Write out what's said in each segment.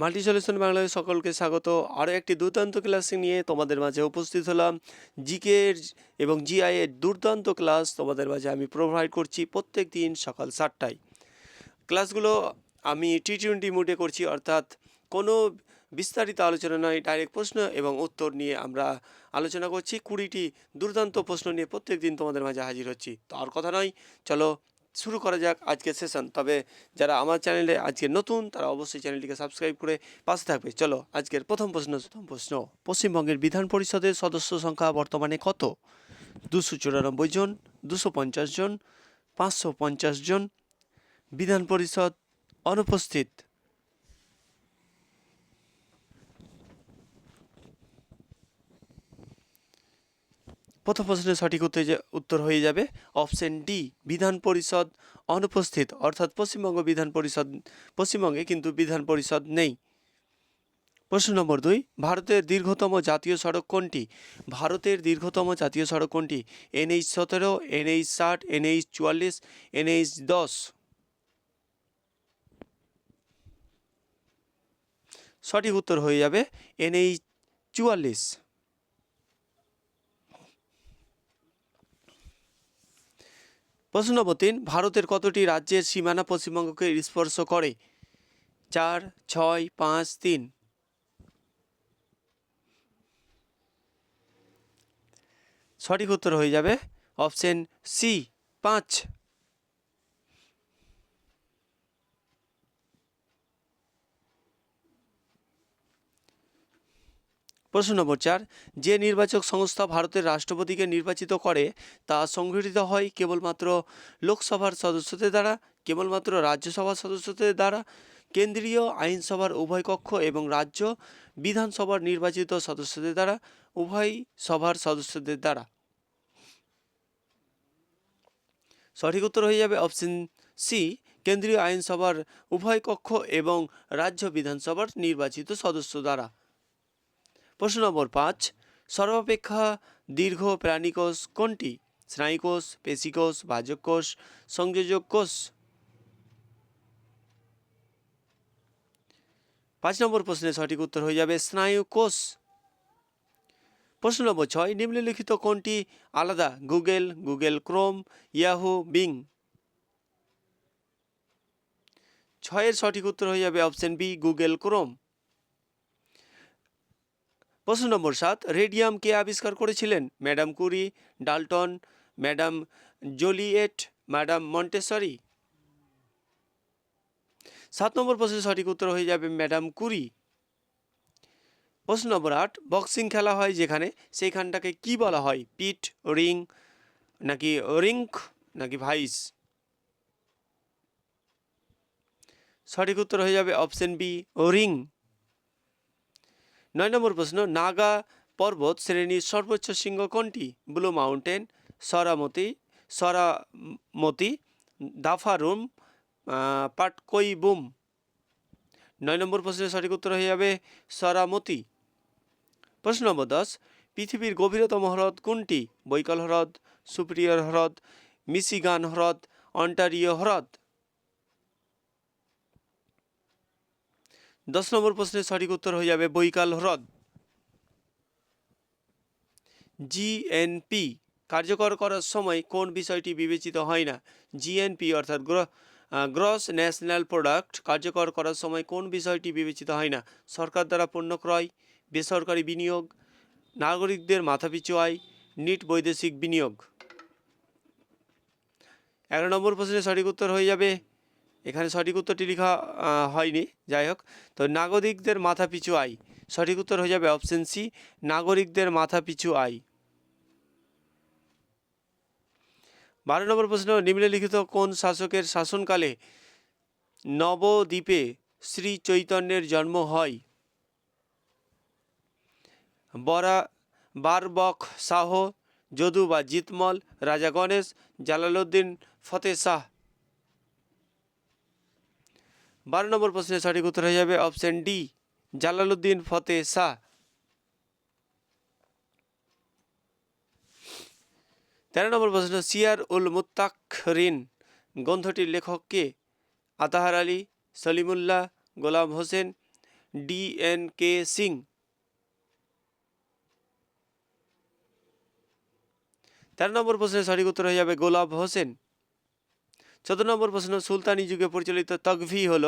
Multi solution বাংলায় সকলকে স্বাগত। আরও একটি দুর্দান্ত ক্লাস নিয়ে তোমাদের মাঝে উপস্থিত হলাম। জিকে এবং জিআই এর দুর্দান্ত ক্লাস তোমাদের মাঝে আমি প্রোভাইড করছি প্রত্যেক দিন সকাল সাতটায়। ক্লাসগুলো আমি টি টোয়েন্টি মুডে করছি, অর্থাৎ কোনো বিস্তারিত আলোচনা নয় ডাইরেক্ট প্রশ্ন এবং উত্তর নিয়ে আমরা আলোচনা করছি। কুড়িটি দুর্দান্ত প্রশ্ন নিয়ে প্রত্যেক দিন তোমাদের মাঝে হাজির হচ্ছি। তো আর কথা নয়, চলো শুরু করা যাক আজকের সেশন তবে যারা আমার চ্যানেলে আজকে নতুন, তারা অবশ্যই চ্যানেলটিকে সাবস্ক্রাইব করে পাশে থাকবে। চলো, আজকের প্রথম প্রশ্ন প্রথম প্রশ্ন। পশ্চিমবঙ্গের বিধান পরিষদের সদস্য সংখ্যা বর্তমানে কত? দুশো চুরানব্বই জন, দুশো পঞ্চাশ জন, পাঁচশো পঞ্চাশ জন। বিধান পরিষদ অনুপস্থিত। প্রথম প্রশ্নের সঠিক উত্তর উত্তর হয়ে যাবে অপশন ডি, বিধান পরিষদ অনুপস্থিত। অর্থাৎ পশ্চিমবঙ্গ বিধান পরিষদ, পশ্চিমবঙ্গে কিন্তু বিধান পরিষদ নেই। প্রশ্ন নম্বর দুই, ভারতের দীর্ঘতম জাতীয় সড়ক কোনটি? ভারতের দীর্ঘতম জাতীয় সড়ক কোনটি? এনএইচ সতেরো, এনএইচ ষাট, এনএইচ চুয়াল্লিশ, এনএইচ দশ। সঠিক উত্তর হয়ে যাবে এনএইচ চুয়াল্লিশ। প্রশ্ন নম্বর তিন ভারতের কতটি রাজ্যের সীমানা পশ্চিমবঙ্গকে স্পর্শ করে? চার, ছয়, পাঁচ, তিন। সঠিক উত্তর হয়ে যাবে অপশন সি, পাঁচ। প্রশ্ন নম্বর চার, যে নির্বাচক সংস্থা ভারতের রাষ্ট্রপতিকে নির্বাচিত করে তা সংগঠিত হয় কেবলমাত্র লোকসভার সদস্যদের দ্বারা, কেবলমাত্র রাজ্যসভার সদস্যদের দ্বারা, কেন্দ্রীয় আইনসভার উভয় কক্ষ এবং রাজ্য বিধানসভার নির্বাচিত সদস্যদের দ্বারা, উভয় সভার সদস্যদের দ্বারা? সঠিক উত্তর হয়ে যাবে অপশন সি, কেন্দ্রীয় আইনসভার উভয় কক্ষ এবং রাজ্য বিধানসভার নির্বাচিত সদস্য দ্বারা। প্রশ্ন নম্বর পাঁচ, সর্বাপেক্ষা দীর্ঘ প্রাণীকোষ কোনটি? স্নায়ুকোষ, পেশিকোষ বাহ্যক কোষ সংযোজক কোষ। পাঁচ নম্বর প্রশ্নের সঠিক উত্তর হয়ে যাবে স্নায়ু কোষ প্রশ্ন নম্বর ছয়, নিম্নলিখিত কোনটি? আলাদা, Google Google Chrome, Yahoo, Bing. ছয়ের সঠিক উত্তর হয়ে যাবে অপশন বি, গুগল ক্রোম। প্রশ্ন নম্বর সাত রেডিয়াম কে আবিষ্কার করেছিলেন madam Curie, Dalton, madam Joliot, madam Montessori? সাত নম্বর প্রশ্নের সঠিক উত্তর হয়ে যাবে ম্যাডাম কুরি। প্রশ্ন নম্বর আট, বক্সিং খেলা হয় যেখানে, সেইখানটাকে কি বলা হয়? পিট, রিং, নাকি রিঙ্ক নাকি ভাইস? সঠিক উত্তর হয়ে যাবে অপশন বি, রিং। নয় নম্বর প্রশ্ন, নাগা পর্বত শ্রেণির সর্বোচ্চ শৃঙ্গ কোনটি? ব্লু মাউন্টেন, সরামতি সরামতি, দাফারুম পাটকইবুম নয় নম্বর প্রশ্নের সঠিক উত্তর হয়ে যাবে সরামতি। প্রশ্ন নম্বর দশ, পৃথিবীর গভীরতম হ্রদ কোনটি? বৈকাল হ্রদ, সুপ্রিয়র হ্রদ, মিশিগান হ্রদ, অন্টারিও হ্রদ। দশ নম্বর প্রশ্নের সঠিক উত্তর হয়ে যাবে বৈকাল হ্রদ। জিএনপি কার্যকর করার সময় কোন বিষয়টি বিবেচিত হয় না? জিএনপি অর্থাৎ গ্র গ্রস ন্যাশনাল প্রোডাক্ট কার্যকর করার সময় কোন বিষয়টি বিবেচিত হয় না? সরকার দ্বারা পণ্য ক্রয়, বেসরকারি বিনিয়োগ, নাগরিকদের মাথাপিছু আয়, নিট বৈদেশিক বিনিয়োগ। এগারো নম্বর প্রশ্নের সঠিক উত্তর হয়ে যাবে এখানে সঠিক উত্তরটি লেখা হয়নি, যাই হোক। তো নাগরিকদের মাথা পিছু আয় সঠিক উত্তর হয়ে যাবে অপশন সি, নাগরিকদের মাথা পিছু আয় বারো নম্বর প্রশ্ন, নিম্নলিখিত কোন শাসকের শাসনকালে নবদ্বীপে শ্রী চৈতন্যের জন্ম হয়? বরা, বারবক শাহ যদু বা জিতমল, রাজা গণেশ, জালালউদ্দিন ফতে শাহ। বারো নম্বর প্রশ্নের সঠিক উত্তর হয়ে যাবে অপশন ডি, জালালউদ্দিন ফতে শাহ। তেরো নম্বর প্রশ্ন সিয়ার উল মুত্তাকরিন গ্রন্থটির লেখক কে? Atahar Ali, Salimullah, Golam Hossain, D N K Singh. তেরো নম্বর প্রশ্নের সঠিক উত্তর হয়ে যাবে গোলাপ হোসেন। চোদ্দ নম্বর প্রশ্ন, সুলতানি যুগে পরিচালিত তকভি হল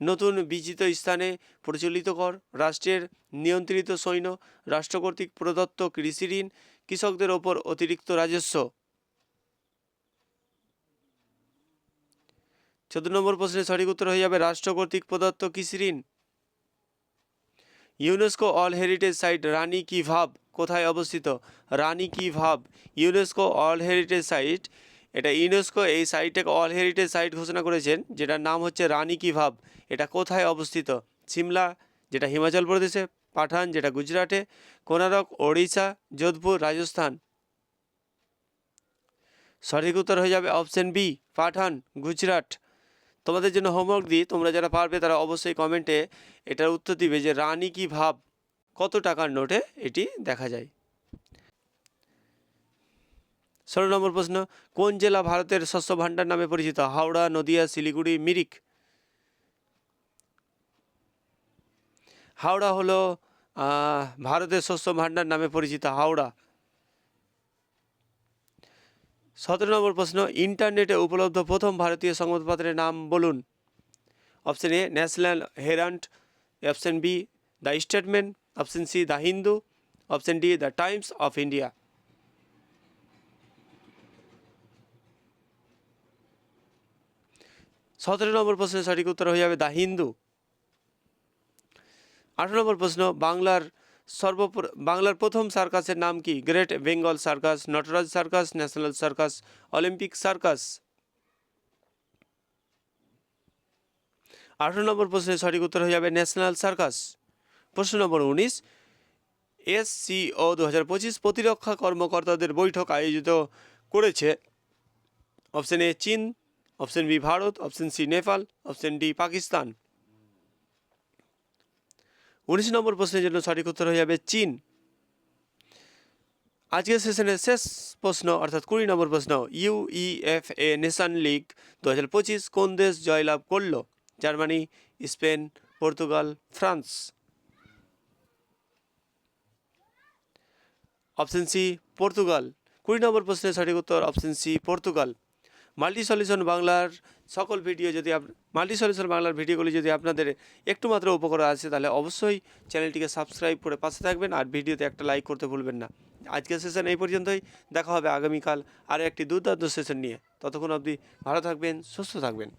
নতুন বিজিত স্থানে প্রচলিত কর, রাষ্ট্রের নিয়ন্ত্রিত সৈন্য, রাষ্ট্র কর্তৃক প্রদত্ত কৃষি ঋণ, কৃষকদের ওপর অতিরিক্ত রাজস্ব। চোদ্দ নম্বর প্রশ্নের সঠিক উত্তর হয়ে যাবে, রাষ্ট্র কর্তৃক প্রদত্ত কৃষি ঋণ। UNESCO all heritage site, Rani ki Vav, কোথায় অবস্থিত? Rani ki Vav, UNESCO all heritage site এটা ইউনেস্কো এই সাইটটাকে অল হেরিটেজ সাইট ঘোষণা করেছেন, যেটার নাম হচ্ছে রানী কি ভাব। এটা কোথায় অবস্থিত? সিমলা, যেটা হিমাচল প্রদেশে, পাঠান, যেটা গুজরাটে, কোনারক, ওড়িশা, যোধপুর, রাজস্থান। সঠিক উত্তর হয়ে যাবে অপশন বি, পাঠান, গুজরাট। তোমাদের জন্য হোমওয়ার্ক দিই, তোমরা যারা পারবে তারা অবশ্যই কমেন্টে এটার উত্তর দিবে যে রানী কি ভাব। কত টাকার নোটে এটি দেখা যায়? ষোলো নম্বর প্রশ্ন, কোন জেলা ভারতের শস্য ভাণ্ডার নামে পরিচিত? হাওড়া, নদিয়া, শিলিগুড়ি, মিরিক। হাওড়া হলো ভারতের শস্য ভাণ্ডার নামে পরিচিত হাওড়া। সতেরো নম্বর প্রশ্ন, ইন্টারনেটে উপলব্ধ প্রথম ভারতীয় সংবাদপত্রের নাম বলুন। Option A, National Herald option B, the Statesman, option C, the Hindu, option D, the Times of India. সতেরো নম্বর প্রশ্নের সঠিক উত্তর হয়ে যাবে দ্য হিন্দু। আঠারো নম্বর প্রশ্ন, বাংলার সর্ব বাংলার প্রথম সার্কাসের নাম কি? Great Bengal circus, Natraj circus, national circus, Olympic circus. আঠারো নম্বর প্রশ্নের সঠিক উত্তর হয়ে যাবে ন্যাশনাল সার্কাস। প্রশ্ন নম্বর উনিশ এস সিও দু হাজার পঁচিশ প্রতিরক্ষা কর্মকর্তাদের বৈঠক আয়োজিত করেছে। অপশন এ, চীন। Option B Bharat option C Nepal option D Pakistan উনিশ নম্বর প্রশ্নের জন্য সঠিক উত্তর হয়ে যাবে চীন। আজকের সেশনের শেষ প্রশ্ন, অর্থাৎ কুড়ি নম্বর প্রশ্ন ইউইএফএ নেশন লিগ দু হাজার পঁচিশ কোন দেশ জয়লাভ করল? Germany, Spain, Portugal, France. Option C Portugal. কুড়ি নম্বর প্রশ্নের সঠিক উত্তর option C Portugal. Multi solution বাংলার সকল ভিডিও যদি মাল্টি সলিউশন বাংলার ভিডিওগুলি যদি আপনাদের একটু মাত্র উপকার আছে তাহলে অবশ্যই চ্যানেলটিকে সাবস্ক্রাইব করে পাশে থাকবেন আর ভিডিওতে একটা লাইক করতে ভুলবেন না। আজকের সেশন এই পর্যন্তই। দেখা হবে আগামীকাল আর একটি দুর্দান্ত সেশন নিয়ে। ততক্ষণ অবধি ভালো থাকবেন, সুস্থ থাকবেন।